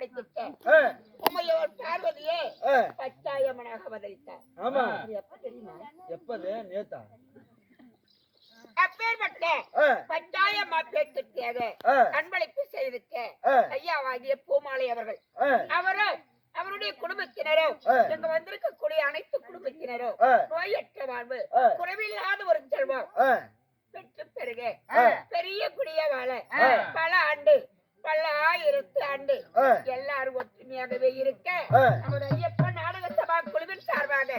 படைத்திட்டேன். ஆ, உமையோர் பார்வதியே பச்சாயமனாக அவதரித்தார் ஆமா. எப்ப தெரியுமா? எப்பது? நேத்தா. அப்பேற்பட்ட அன்பளிப்பு ஐயாவாகிய பூமாலை அவர்கள். அவரும் அவருடைய குடும்பத்தினரும். இங்க வந்திருக்கக்கூடிய அனைத்து குடும்பத்தினரும் நோயற்ற வாழ்வு. குறைவில்லாத ஒரு செல்வம் பெற்று பெருக. பெரிய குடிய வாழ. பல ஆண்டு பல ஆயிரத்து ஆண்டு. எல்லாரும் ஒற்றுமையாகவே இருக்க. நமது ஐயப்பன் நாடக சபா குழுவின் சார்பாக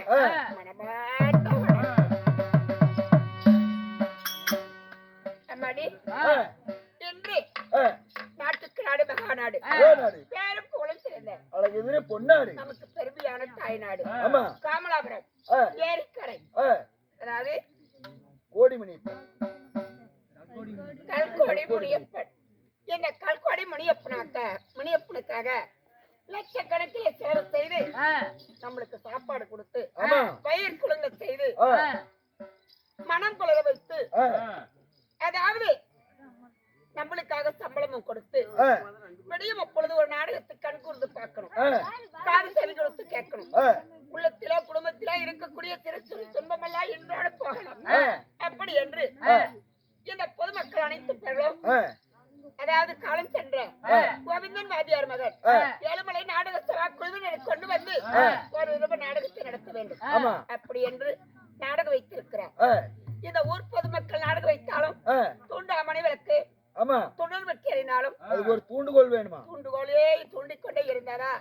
இன்று நாட்டுக்கு நாடு மகாநாடு? பேரும் புகழும் சிறந்த பொன்னாடி. நமக்கு பெருமையான தாய்நாடு. காமலாபுரம் ஏரிக்கரை. அதாவது கோடிமணி கல்கோடி முனியப்பன் இந்த கல்கோடி முனியப்பனாக்க முனியப்பனுக்காக லட்சக்கணக்கில் செலவு செய்து நம்மளுக்கு சாப்பாடு கொடுத்து. பயிர் குழுங்க செய்து மனம் குளிர வைத்து அதாவது நம்மளுக்காக சம்பளமும் கொடுத்து ஆ, விடியும் அப்பொழுது ஒரு நாடகத்தை கண் கூர்ந்து பார்க்கணும். காது செவி கொடுத்து கேட்கணும். உள்ளத்திலோ குடும்பத்திலோ இருக்கக்கூடிய சிறு துன்பமெல்லாம் இன்றோடு போகலாம். அப்படி என்று. இந்த பொதுமக்கள் அனைத்து பேரும் ஆ, அதாவது காலம் சென்ற கோவிந்தன் வாதியார் மகன். ஏழுமலை நாடக சபா குழுவினரை கொண்டு வந்து. ஒரு விரும்ப நாடகத்தை நடத்த வேண்டும். அப்படி என்று நாடகம் வைத்திருக்கிறார். இந்த ஊர் பொதுமக்கள் நாடகம் வைத்தாலும் தூண்டாமணி விளக்கு ஆமா. துணர் வெட்டி எறினாலும் அதுக்கு ஒரு தூண்டுகோல் வேணுமா? தூண்டுகோலே தூண்டிக்கொண்டே இருந்தாரா.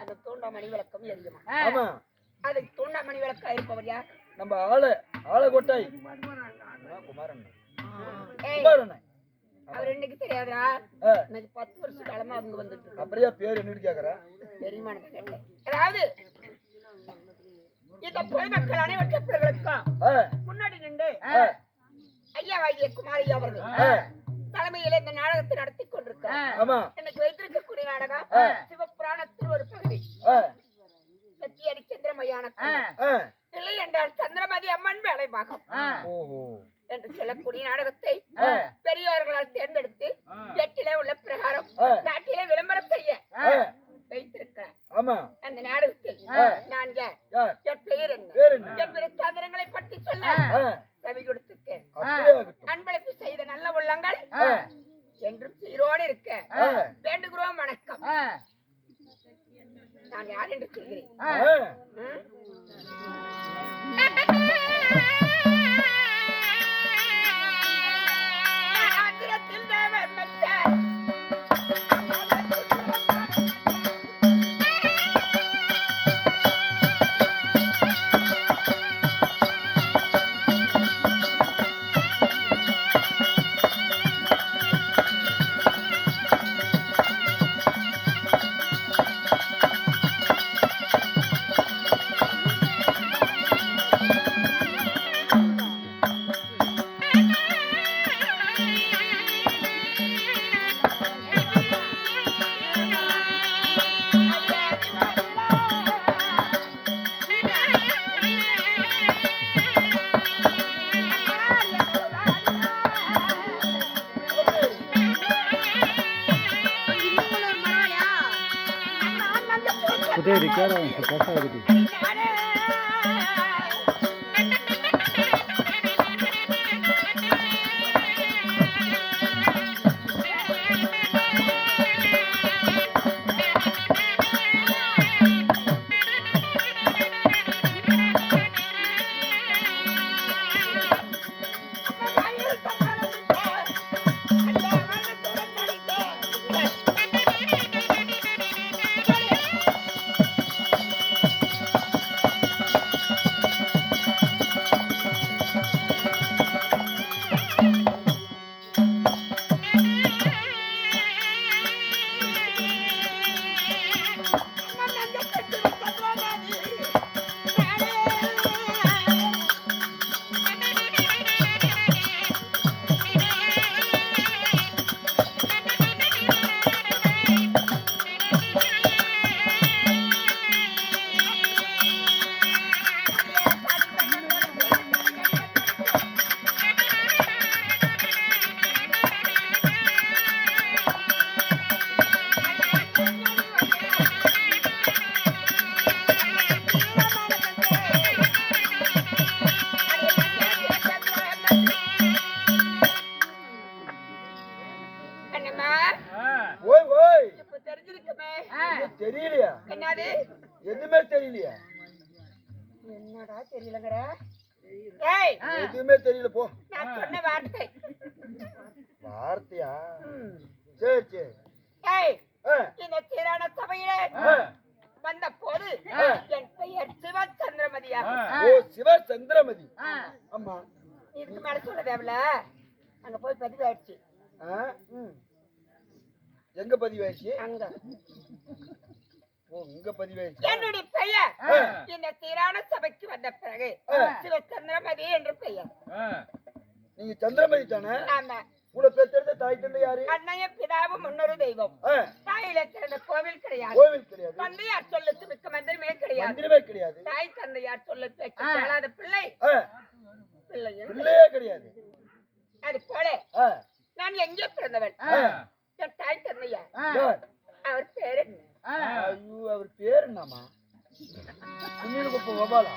அந்த தூண்டாமணி விளக்கம் எரியுமா? ஆமா. அது தூண்டாமணி விளக்கா இருப்பவர் யார்? நம்ம ஆளு என்னன்னு கேக்குற? அதாவது இந்த பொதுமக்கள் அனைவற்றவர்களுக்கும் ஆ, முன்னாடி நின்று ஐயா வாகிய குமாரி அவர்கள் தலைமையில இந்த நாடகத்தை நடத்தி கொண்டிருக்கிறார். ஆமா. இன்னைக்கு வைத்திருக்கக்கூடிய நாடகம் அந்த நாடகத்தில். நான் யார் என் பெயர் என்ன? பற்றி சொல்ல. செவி கொடுத்திருக்கேன். அன்பளிப்பு செய்த நல்ல உள்ளங்கள் என்றும் சீரோடு இருக்க. வேண்டுகிறோம் வணக்கம். நான் யார் என்று சொல்கிறேன்? இருக்காரு பசங்க இருக்கு தெரியலங்கிற? ஏய்! எதுவுமே தெரியல போ. நான் சொன்ன வார்த்தை. வார்த்தையா? சரி சரி. ஏய்! இந்த திரான சபையிலே. வந்த போது என் பெயர் சிவ சந்திரமதியா ஓ சிவ சந்திரமதி ஆமா. இதுக்கு மேல சொல்ல தேவையில்ல. அங்க போய் பதிவாயிடுச்சு? எங்க பதிவாயிடுச்சு? அங்க. இங்க பதிவாயிடுச்சு என்னுடைய பெயர். இந்த திரான சபைக்கு வந்த பிறகு சிவ சந்திரமதி என்று பெயர். நீங்க சந்திரமதி தானே? ஆமா. உங்களை பெற்றெடுத்த தாய் தந்தை யாரு? அன்னைய பிதாவும் முன்னொரு தெய்வம். தாயில சிறந்த கோவில் கிடையாது. கோவில் கிடையாது. தந்தையார் சொல்லுக்கு மிக்க மந்திரமே கிடையாது. மந்திரமே கிடையாது. தாய் தந்தையார் சொல்ல பேச்சு கேளாத பிள்ளை. பிள்ளையே. கிடையாது. அது போல நான் எங்கே பிறந்தவன். என் தாய் தந்தையார். யார்? அவர் பேர் என்ன? ஐயோ அவர் பேர் என்னம்மா? சுனில் குப்ப கோபாலா?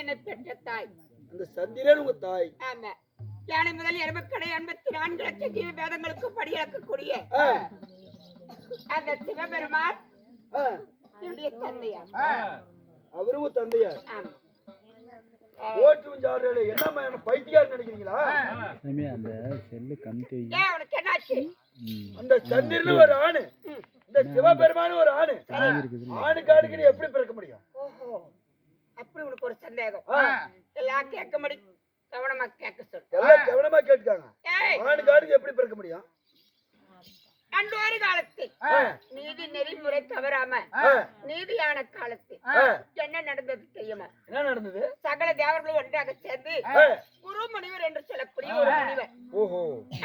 என்னை பெற்ற தாய். அந்த சந்திரன் உங்க தாய். ஆமா. யானை முதல் எருமக்கடை எண்பத்தி நான்கு லட்சம் ஜீவ வேதங்களுக்கு படியாக்கக்கூடிய ஆ, அந்த சிவபெருமான் என்னுடைய அவரும் ஓட்டு ஜாடுறே என்னம்மா என்ன பைத்தியார் நினைக்கிறீங்களா? சாமி அந்த செல்லு கமிட்டி ஏன் என்னாச்சு? ம். அந்த சந்திரன் ஒரு ஆணு. இந்த சிவபெருமான் ஒரு ஆணு. ஆணுக்கு ஆணுக்கு எப்படி பிறக்க முடியும்? ஓஹோ. அப்படி உனக்கு ஒரு சந்தேகம். எல்லாம் கேட்க மடி கவனமா கேட்க சொல்லு. எல்லாம் கவனமா ஆணுக்கு எப்படி பிறக்க முடியும்? அன்றொரு காலத்தில் நீதி நெறிமுறை தவறாம நீதியான காலத்தில். என்ன நடந்தது தெரியுமா? என்ன நடந்தது? சகல தேவர்களும் ஒன்றாக சேர்ந்து குரு முனிவர் என்று சொல்லக்கூடிய ஒரு முனிவர்.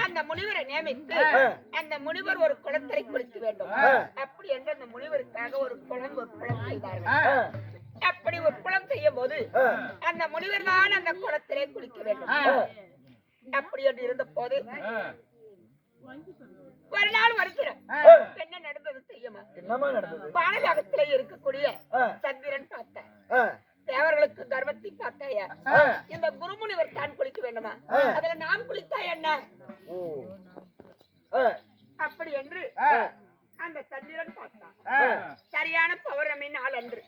அந்த முனிவரை நியமித்து. அந்த முனிவர் ஒரு குளத்தை குளிக்க வேண்டும். அப்படி என்று அந்த முனிவருக்காக ஒரு குளம் ஒரு குளம் செய்தார்கள். அப்படி ஒரு குளம் செய்யும் போது அந்த முனிவர் தான் அந்த குளத்திலே குளிக்க வேண்டும். அப்படி என்று இருந்த போது ஒரு நாள் வருகிறோம் ஆ. என்ன நடந்தது தெரியுமா? என்னம்மா நடந்தது? வானலாகத்திலே இருக்கக்கூடிய சந்திரன் பார்த்தேன் தேவர்களுக்கு கர்வத்தை பார்த்தாயா. இந்த குருமுனிவர் தான் குளிக்க வேண்டுமா. அதுல நாம் குளித்தா என்ன? அப்படி என்று அந்த சந்திரன் பார்த்தான். சரியான பௌர்ணமி நாள் அன்று.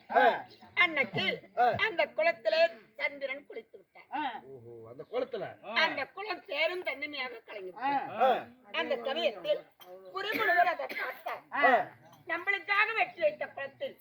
அன்னைக்கு. அந்த குளத்திலே சந்திரன் குளித்து விட்டான் அந்த குளத்துல அந்த குளம் சேரும் தன்னிமையாக கலங்கிடுச்சு அந்த சமயத்தில் குருமுழுவர் அதை பார்த்தார். நம்மளுக்காக வெற்றி வைத்த குளத்தில்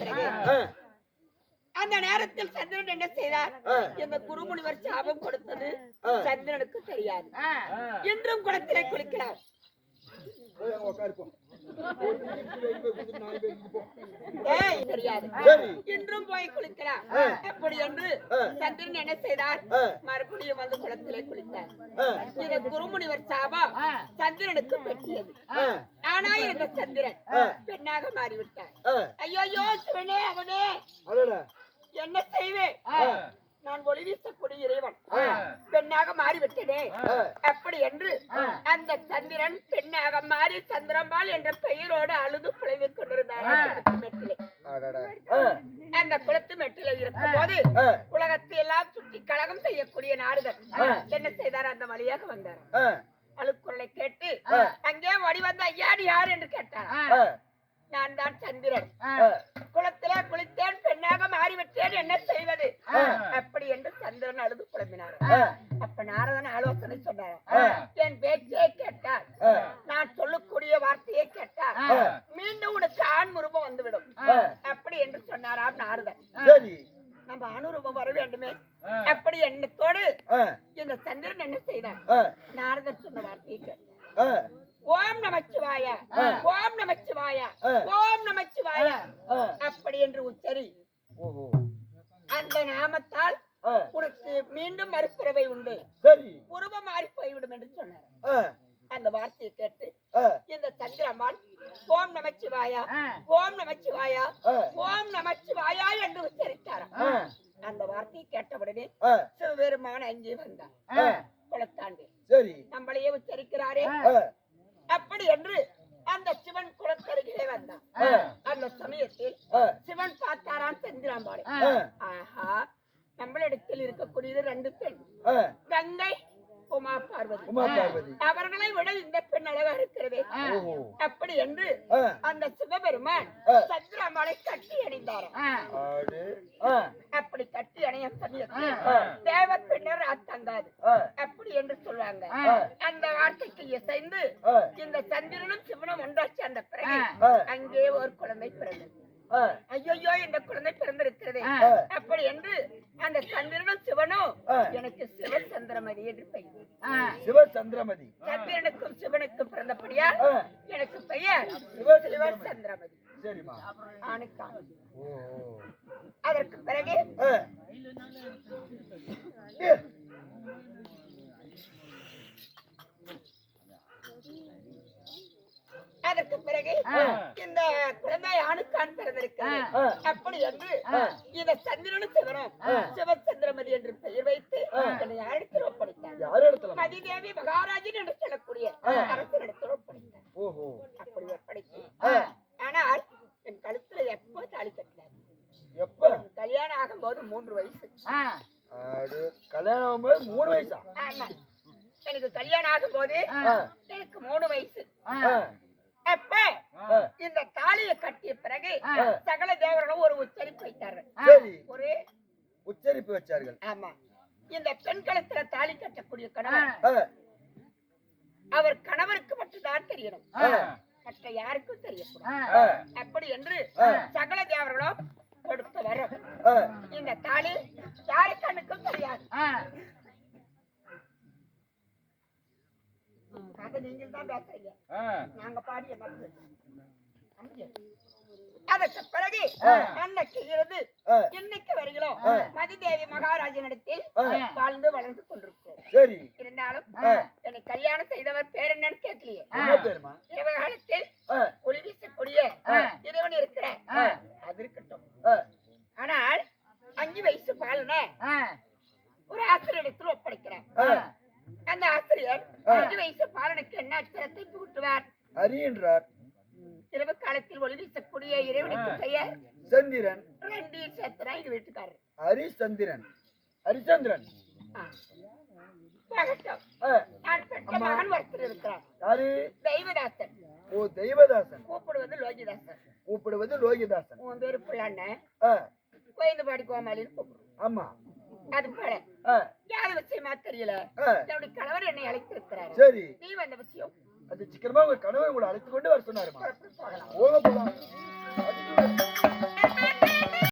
பிறகு அந்த நேரத்தில் சந்திரன் என்ன செய்தார். இந்த குருமுனிவர் சாபம் கொடுத்தது. சந்திரனுக்கு தெரியாது. இன்றும் குளத்திலே குளிக்கிறார். இன்றும் போய் குளிக்கலாம். அப்படி என்று. சந்திரன் என்ன செய்தார். மறுபடியும் வந்து குளத்திலே குளித்தார். இது குருமுனிவர் சாபம் சந்திரனுக்கு பெற்றியது ஆனா இந்த சந்திரன். பெண்ணாக மாறிவிட்டார். ஐயோ சிவனே அவனே. என்ன செய்வேன்? நான் ஒளி வீசக்கூடிய இறைவன். பெண்ணாக மாறிவிட்டனே. அப்படி என்று அந்த சந்திரன் பெண்ணாக மாறி சந்திரம்பாள் என்ற பெயரோடு அழுது புலவிக் கொண்டிருந்தார். அந்த குளத்து மெட்டிலே. இருக்கும் போது உலகத்தை எல்லாம் சுற்றி கழகம் செய்யக்கூடிய நாடுகள் என்ன செய்தார்? அந்த வழியாக வந்தார். அழுக்குரலை கேட்டு அங்கே ஓடி வந்த ஐயாடி யார்? என்று கேட்டார். நான் தான் சந்திரன். குளத்திலே குளித்தேன் பெண்ணாக மாறிவிட்டேன் என்ன செய்வது? அப்படி என்று சந்திரன் அழுது புலம்பினார். அப்ப நாரதன் ஆலோசனை சொன்னார். என் பேச்சையே கேட்டார். நான் சொல்லக்கூடிய வார்த்தையை கேட்டார். மீண்டும் உனக்கு ஆண் உருவம் வந்துவிடும். அப்படி என்று சொன்னாராம் நாரதன். நம்ம அனுரூபம் வர வேண்டுமே? அப்படி எண்ணத்தோடு இந்த சந்திரன் என்ன செய்தார்? நாரதன் சொன்ன வார்த்தையை கேட்டார். ஓம் நமச்சிவாய. ஓம் நமச்சிவாய. ஓம் நமச்சிவாய. அப்படி என்று உச்சரி. அந்த நாமத்தால் உனக்கு மீண்டும் மறுபிறவை உண்டு. சரி. உருவம் மாறி போய்விடும் என்று சொன்னார். அந்த வார்த்தையை கேட்டு இந்த சந்திரம்மாள் ஓம் நமச்சிவாயா ஓம் நமச்சிவாயா ஓம் நமச்சிவாயா என்று உச்சரித்தாராம். அந்த வார்த்தையை கேட்டவுடனே சிவபெருமான் அங்கே வந்தார் குளத்தாண்டு. சரி. நம்மளையே உச்சரிக்கிறாரே. அப்படி என்று அந்த சிவன் குளத்தருகிலே வந்தான். அந்த சமயத்தில் சிவன் ஆஹா நம்மளிடத்தில் இருக்கக்கூடியது ரெண்டு பெண். கங்கை உமா பார்வதி. உமா பார்வதி. அவர்களை விட இந்த பெண் அழகா இருக்கிறதே. அப்படி என்று அந்த சிவபெருமான். சந்திராமலை கட்டி. ஆ, அப்படி கட்டி ஆ. தேவ பெண்ணர் அத்தங்காது அப்படி என்று சொல்றாங்க. அந்த வார்த்தைக்கு இசைந்து இந்த சந்திரனும் சிவனும் ஒன்றாச்சு அந்த பிறகு. அங்கே ஒரு குழந்தை பிறந்தது. ஐயோ இந்த குழந்தை பிறந்திருக்கிறது. அப்படி என்று அந்த சந்திரனும் சிவனும். எனக்கு சிவ சந்திரமதி என்று பெயர். சிவ சந்திரமதி சந்திரனுக்கும் சிவனுக்கும் பிறந்தபடியா எனக்கு பெயர் சிவ சிவ சந்திரமதி சரிம்மா. ஆணுக்கான. ஓ ஓ. அதற்கு பிறகு அதற்கு பிறகு இந்த குழந்தை ஆணுக்கான் பிறந்திருக்கிறது. அப்படி என்று இந்த சந்திரனும் சிவனும் சிவ சந்திரமதி என்று பெயர் வைத்து என்னை அழைத்து ஒப்படைத்தார் மதிதேவி மகாராஜன் என்று சொல்லக்கூடிய அரசனிடத்தில் ஒப்படைத்தார் ஓஹோ. அப்படி ஒப்படைத்து ஆ. ஆனால் என் கழுத்துல எப்போ தாலி கட்டினார்? எப்ப? கல்யாணம் ஆகும்போது மூன்று வயசு. கல்யாணம் ஆகும்போது மூணு வயசா? ஆமா. எனக்கு கல்யாணம் ஆகும்போது ஆ, எனக்கு மூணு வயசு ஆ, அப்ப ஆ. இந்த தாலியை கட்டிய பிறகு சகல தேவர்களும் ஒரு உச்சரிப்பு வைத்தாரு சரி ஒரு ஆமா. இந்த பெண் கழுத்துல தாலி கட்டக்கூடிய கணவர் அவர் கணவருக்கு மட்டும்தான் தெரியணும். மற்ற யாருக்கும் தெரியக்கூடாது. அப்படி என்று. சகல தேவர்களும் கொடுத்த வரும். இந்த தாலி யாரு கண்ணுக்கும் தெரியாது. அதை நீங்கள் தான் பேசுறீங்க. நாங்க பாடிய மருந்து அதற்கு பிறகு அன்னைக்கு இருந்து என்னைக்கு வருகிறோ? மதிதேவி மகாராஜனிடத்தில் வாழ்ந்து வளர்ந்து கொண்டிருக்கோம் சரி. இருந்தாலும் என்னை கல்யாணம் செய்தவர் பேர் என்னன்னு கேட்கலையே. இவகாலத்தில் ஒளி வீசக்கூடிய இறைவன் இருக்கிற அது இருக்கட்டும் ஆனால் அஞ்சு வயசு பாலனை ஒரு ஆசிரியரிடத்தில் ஒப்படைக்கிறேன் அந்த ஆசிரியர் அஞ்சு வயசு பாலனுக்கு என்ன அச்சரத்தை புகுட்டுவார்? அறிகின்றார் இரவு காலத்தில் ஒளி இறைவனுக்கு பெயர் சந்திரன். ரெண்டு சேர்த்தனா எங்க வீட்டுக்காரர். ஹரிச்சந்திரன். பெற்ற மகன் ஒருத்தர் இருக்கிறார். யாரு? தெய்வதாசன். ஓ தெய்வதாசன். கூப்பிடுவது லோகிதாசன். கூப்பிடுவது லோகிதாசன். உன் பேரு புள்ளண்ண ஆ, கோயந்தபாடி கோமாளின்னு கூப்பிடுவோம் ஆமா. அது போல. யாரு விஷயமா தெரியல. என்னுடைய கணவர் என்னை அழைத்திருக்கிறார் சரி. நீ வந்த விஷயம். அது சீக்கிரமா உங்க கணவர் உங்களை அழைத்து கொண்டு வர போகலாம். போக